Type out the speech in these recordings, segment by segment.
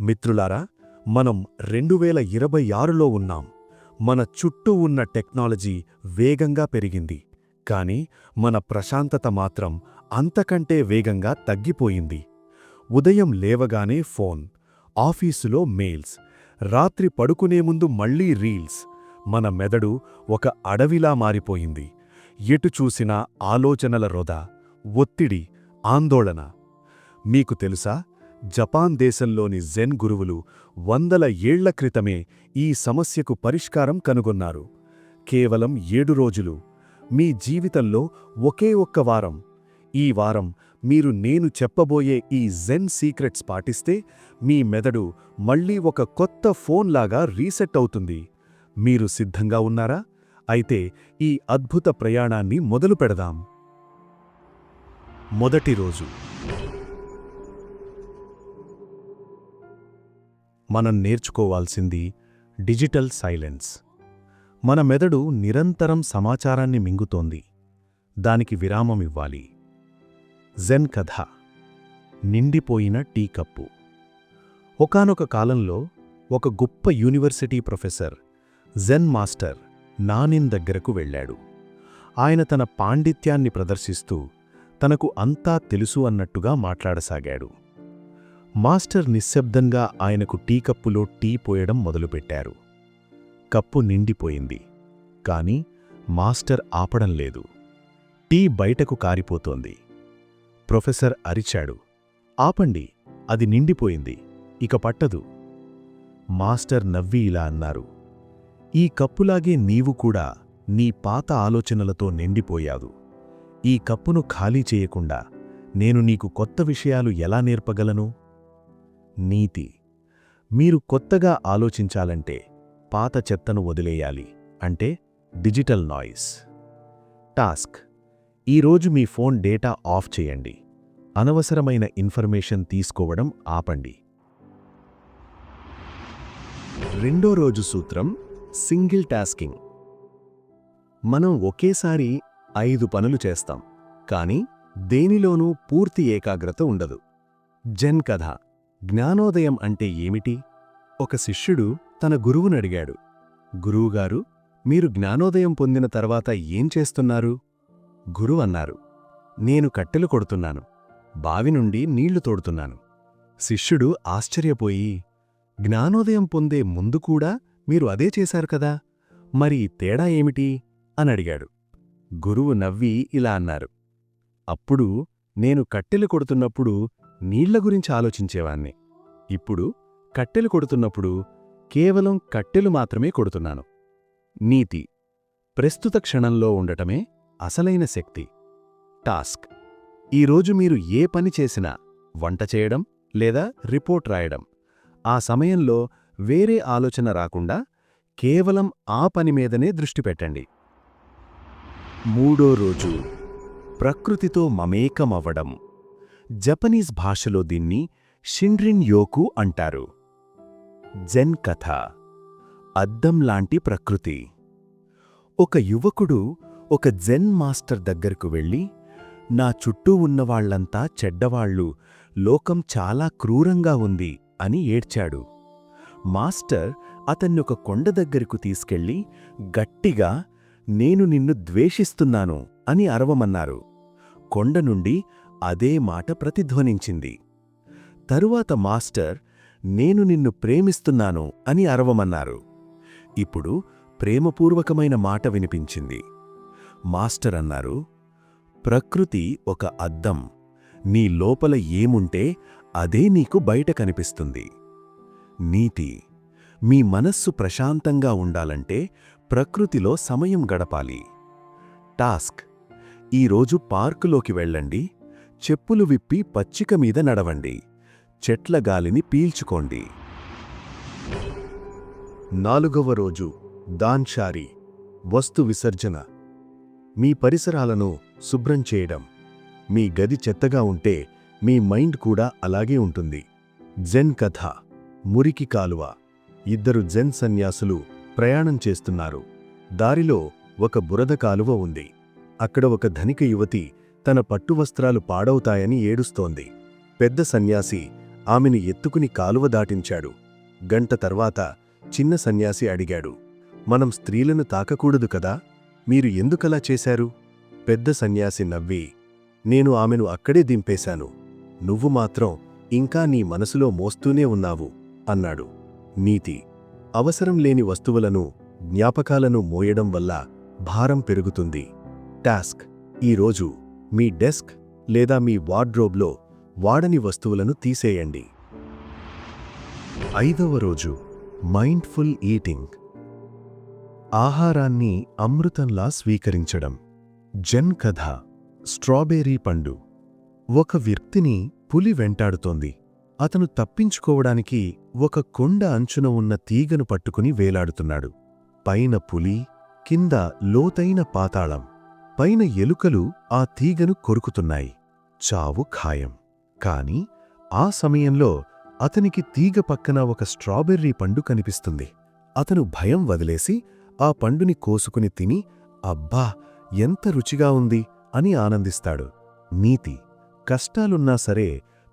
మిత్రులారా మనం రెండు వేల ఇరవై ఆరులో ఉన్నాం. మన చుట్టూ ఉన్న టెక్నాలజీ వేగంగా పెరిగింది. కాని మన ప్రశాంతత మాత్రం అంతకంటే వేగంగా తగ్గిపోయింది. ఉదయం లేవగానే ఫోన్ ఆఫీసులో మెయిల్స్ రాత్రి పడుకునే ముందు మళ్ళీ రీల్స్. మన మెదడు ఒక అడవిలా మారిపోయింది. ఎటు చూసినా ఆలోచనల రొద ఒత్తిడి ఆందోళన. మీకు తెలుసా? జపాన్ దేశంలోని జెన్ గురువులు వందల ఏళ్ళ క్రితమే ఈ సమస్యకు పరిష్కారం కనుగొన్నారు. కేవలం ఏడు రోజులు. మీ జీవితంలో ఒకే ఒక్క వారం. ఈ వారం మీరు నేను చెప్పబోయే ఈ జెన్ సీక్రెట్స్ పాటిస్తే మీ మెదడు మళ్ళీ ఒక కొత్త ఫోన్లాగా రీసెట్ అవుతుంది. మీరు సిద్ధంగా ఉన్నారా? అయితే ఈ అద్భుత ప్రయాణాన్ని మొదలు పెడదాం మొదటి రోజు. మనం నేర్చుకోవాల్సింది డిజిటల్ సైలెన్స్. మన మెదడు నిరంతరం సమాచారాన్ని మింగుతోంది. దానికి విరామం ఇవ్వాలి. జెన్ కథ. నిండిపోయిన టీ కప్పు. ఒకానొక కాలంలో ఒక గొప్ప university professor Zen master Nanin దగ్గరకు వెళ్ళాడు. ఆయన తన పాండిత్యాన్ని ప్రదర్శిస్తూ తనకు అంతా తెలుసు అన్నట్టుగా మాట్లాడసాగాడు. మాస్టర్ నిశ్శబ్దంగా ఆయనకు టీ కప్పులో టీ పోయడం మొదలుపెట్టారు. కప్పు నిండిపోయింది. కాని మాస్టర్ ఆపడం లేదు. టీ బయటకు కారిపోతోంది. ప్రొఫెసర్ అరిచాడు. ఆపండి అది నిండిపోయింది ఇక పట్టదు. మాస్టర్ నవ్వి ఇలా అన్నారు. ఈ కప్పులాగే నీవు కూడా నీ పాత ఆలోచనలతో నిండిపోయావు. ఈ కప్పును ఖాళీ చేయకుండా నేను నీకు కొత్త విషయాలు ఎలా నేర్పగలను? నీతి. మీరు కొత్తగా ఆలోచించాలంటే పాత చెత్తను వదిలేయాలి అంటే డిజిటల్ నాయిస్. టాస్క్. ఈరోజు మీ ఫోన్ డేటా ఆఫ్ చేయండి. అనవసరమైన ఇన్ఫర్మేషన్ తీసుకోవడం ఆపండి. రెండో రోజు సూత్రం సింగిల్ టాస్కింగ్. మనం ఒకేసారి ఐదు పనులు చేస్తాం కానీ దేనిలోనూ పూర్తి ఏకాగ్రత ఉండదు. జెన్ కథ. జ్ఞానోదయం అంటే ఏమిటి? ఒక శిష్యుడు తన గురువునడిగాడు గురువుగారు మీరు జ్ఞానోదయం పొందిన తర్వాత ఏం చేస్తున్నారు? గురువు అన్నారు. నేను కట్టెలు కొడుతున్నాను. బావి నుండి నీళ్ళు తోడుతున్నాను. శిష్యుడు ఆశ్చర్యపోయి జ్ఞానోదయం పొందే ముందు కూడా మీరు అదే చేశారు కదా? మరి తేడా ఏమిటి? అనడిగాడు గురువు నవ్వి ఇలా అన్నారు. అప్పుడు నేను కట్టెలు కొడుతున్నప్పుడు నీళ్ళ గురించి ఆలోచించేవాణ్ణి. ఇప్పుడు కట్టెలు కొడుతున్నప్పుడు కేవలం కట్టెలు మాత్రమే కొడుతున్నాను. నీతి. ప్రస్తుత క్షణంలో ఉండటమే అసలైన శక్తి. టాస్క్. ఈరోజు మీరు ఏ పని చేసినా వంట చేయడం లేదా రిపోర్ట్ రాయడం. ఆ సమయంలో వేరే ఆలోచన రాకుండా కేవలం ఆ పని మీదనే దృష్టి పెట్టండి. మూడో రోజు. ప్రకృతితో మమేకమవ్వడం. జపనీస్ భాషలో దీన్ని షిండ్రిన్ యోకు అంటారు. జెన్ కథ. అద్దం లాంటి ప్రకృతి. ఒక యువకుడు ఒక జెన్ మాస్టర్ దగ్గరకు వెళ్ళి నా చుట్టూ ఉన్నవాళ్ళంతా చెడ్డవాళ్ళు లోకం చాలా క్రూరంగా ఉంది అని ఏడ్చాడు. మాస్టర్ అతన్ని ఒక కొండ దగ్గరకు తీసుకెళ్ళి గట్టిగా నేను నిన్ను ద్వేషిస్తున్నాను అని అరవమన్నారు. కొండ నుండి అదే మాట ప్రతిధ్వనించింది. తరువాత మాస్టర్ నేను నిన్ను ప్రేమిస్తున్నాను అని అరవమన్నారు. ఇప్పుడు ప్రేమపూర్వకమైన మాట వినిపించింది. మాస్టర్ అన్నారు ప్రకృతి ఒక అద్దం. నీ లోపల ఏముంటే అదే నీకు బయట కనిపిస్తుంది. నీతి మీ మనస్సు ప్రశాంతంగా ఉండాలంటే ప్రకృతిలో సమయం గడపాలి. టాస్క్ ఈరోజు పార్కులోకి వెళ్ళండి. చెప్పులు విప్పి పచ్చిక మీద నడవండి. చెట్ల గాలిని పీల్చుకోండి. నాలుగవ రోజు దాన్షారి వస్తు విసర్జన. మీ పరిసరాలను శుభ్రం చేయడం. మీ గది చెత్తగా ఉంటే మీ మైండ్ కూడా అలాగే ఉంటుంది. జెన్ కథ మురికి కాలువ. ఇద్దరు జెన్ సన్యాసులు ప్రయాణం చేస్తున్నారు. దారిలో ఒక బురద కాలువ ఉంది. అక్కడ ఒక ధనిక యువతి తన పట్టువస్త్రాలు పాడవుతాయని ఏడుస్తోంది. పెద్ద సన్యాసి ఆమెను ఎత్తుకుని కాలువ దాటించాడు. గంట తర్వాత చిన్న సన్యాసి అడిగాడు మనం స్త్రీలను తాకకూడదు కదా? మీరు ఎందుకలా చేశారు? పెద్ద సన్యాసి నవ్వి నేను ఆమెను అక్కడే దింపేశాను. నువ్వు మాత్రం ఇంకా నీ మనసులో మోస్తూనే ఉన్నావు అన్నాడు. నీతి అవసరం లేని వస్తువులను జ్ఞాపకాలను మోయడం వల్ల భారం పెరుగుతుంది. టాస్క్ ఈరోజు మీ డెస్క్ లేదా మీ వార్డ్రోబ్లో వాడని వస్తువులను తీసేయండి. ఐదవ రోజు మైండ్ఫుల్ ఈటింగ్. ఆహారాన్ని అమృతంలా స్వీకరించడం. జన్ కథ స్ట్రాబెర్రీ పండు. ఒక వ్యక్తిని పులి వెంటాడుతోంది. అతను తప్పించుకోవడానికి ఒక కొండ అంచున ఉన్న తీగను పట్టుకుని వేలాడుతున్నాడు. పైన పులి కింద లోతైన పాతాళం. పైన ఎలుకలు ఆ తీగను కొరుకుతున్నాయి. చావు ఖాయం. కాని ఆ సమయంలో అతనికి తీగ పక్కన ఒక స్ట్రాబెర్రీ పండు కనిపిస్తుంది. అతను భయం వదిలేసి ఆ పండుని కోసుకుని తిని అబ్బా ఎంత రుచిగా ఉంది అని ఆనందిస్తాడు. నీతి. కష్టాలున్నా సరే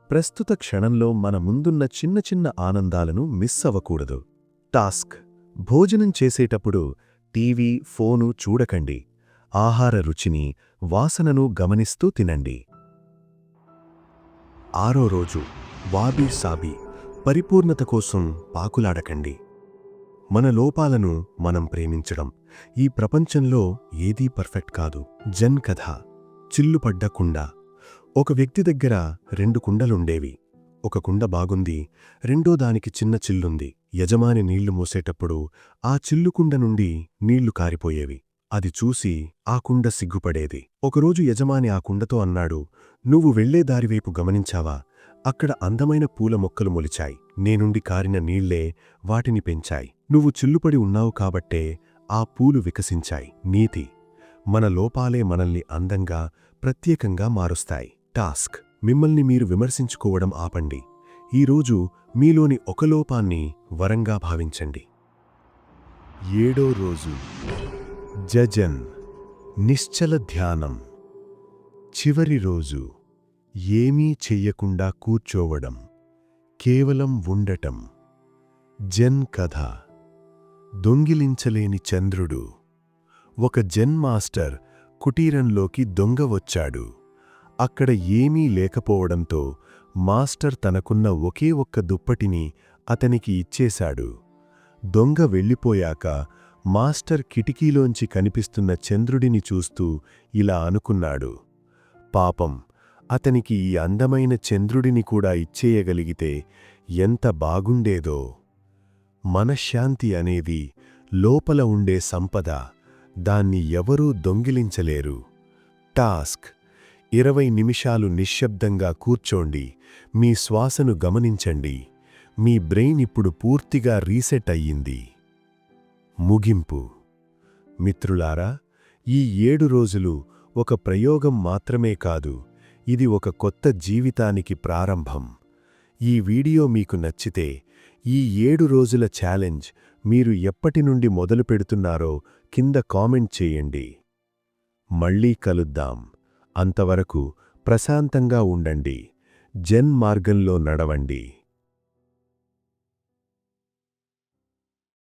ప్రస్తుత క్షణంలో మన ముందున్న చిన్న చిన్న ఆనందాలను మిస్ అవ్వకూడదు. టాస్క్. భోజనం చేసేటప్పుడు టీవీ ఫోను చూడకండి. ఆహార రుచిని వాసనను గమనిస్తూ తినండి. ఆరో రోజు వాబీ సాబీ పరిపూర్ణత కోసం పాకులాడకండి. మన లోపాలను మనం ప్రేమించడం ఈ ప్రపంచంలో ఏదీ పర్ఫెక్ట్ కాదు. జన్ కథ చిల్లుపడ్డ కుండ. ఒక వ్యక్తి దగ్గర రెండు కుండలుండేవి. ఒక కుండ బాగుంది రెండో దానికి చిన్న చిల్లుంది. యజమాని నీళ్ళు మోసేటప్పుడు ఆ చిల్లుకుండ నుండి నీళ్ళు కారిపోయేవి. అది చూసి ఆ కుండ సిగ్గుపడేది. ఒకరోజు యజమాని ఆ కుండతో అన్నాడు నువ్వు వెళ్ళే దారివైపు గమనించావా? అక్కడ అందమైన పూల మొక్కలు మొలిచాయి. నేనుండి కారిన నీళ్ళే వాటిని పెంచాయి. నువ్వు చిల్లుపడి ఉన్నావు కాబట్టే ఆ పూలు వికసించాయి. నీతి మన లోపాలే మనల్ని అందంగా ప్రత్యేకంగా మారుస్తాయి. టాస్క్ మిమ్మల్ని మీరు విమర్శించుకోవడం ఆపండి. ఈరోజు మీలోని ఒక లోపాన్ని వరంగా భావించండి. ఏడో రోజు జజన్ నిశ్చల ధ్యానం. చివరి రోజు ఏమీ చెయ్యకుండా కూర్చోవడం కేవలం ఉండటం. జన్ కథ. దొంగిలించలేని చంద్రుడు. ఒక జెన్ మాస్టర్ కుటీరంలోకి దొంగ వచ్చాడు. అక్కడ ఏమీ లేకపోవడంతో మాస్టర్ తనకున్న ఒకే ఒక్క దుప్పటిని అతనికి ఇచ్చేశాడు. దొంగ వెళ్ళిపోయాక మాస్టర్ కిటికీలోంచి కనిపిస్తున్న చంద్రుడిని చూస్తూ ఇలా అనుకున్నాడు. పాపం అతనికి ఈ అందమైన చంద్రుడిని కూడా ఇచ్చేయగలిగితే ఎంత బాగుండేదో. మనశ్శాంతి అనేది లోపల ఉండే సంపద దాన్ని ఎవరూ దొంగిలించలేరు. టాస్క్ ఇరవై నిమిషాలు నిశ్శబ్దంగా కూర్చోండి మీ శ్వాసను గమనించండి. మీ బ్రెయిన్ ఇప్పుడు పూర్తిగా రీసెట్ అయ్యింది. ముగింపు. మిత్రులారా ఈ ఏడు రోజులు ఒక ప్రయోగం మాత్రమే కాదు ఇది ఒక కొత్త జీవితానికి ప్రారంభం. ఈ వీడియో మీకు నచ్చితే ఈ ఏడు రోజుల ఛాలెంజ్ మీరు ఎప్పటి నుండి మొదలు పెడుతున్నారో కింద కామెంట్ చేయండి. మళ్ళీ కలుద్దాం. అంతవరకు ప్రశాంతంగా ఉండండి. జన్ మార్గంలో నడవండి.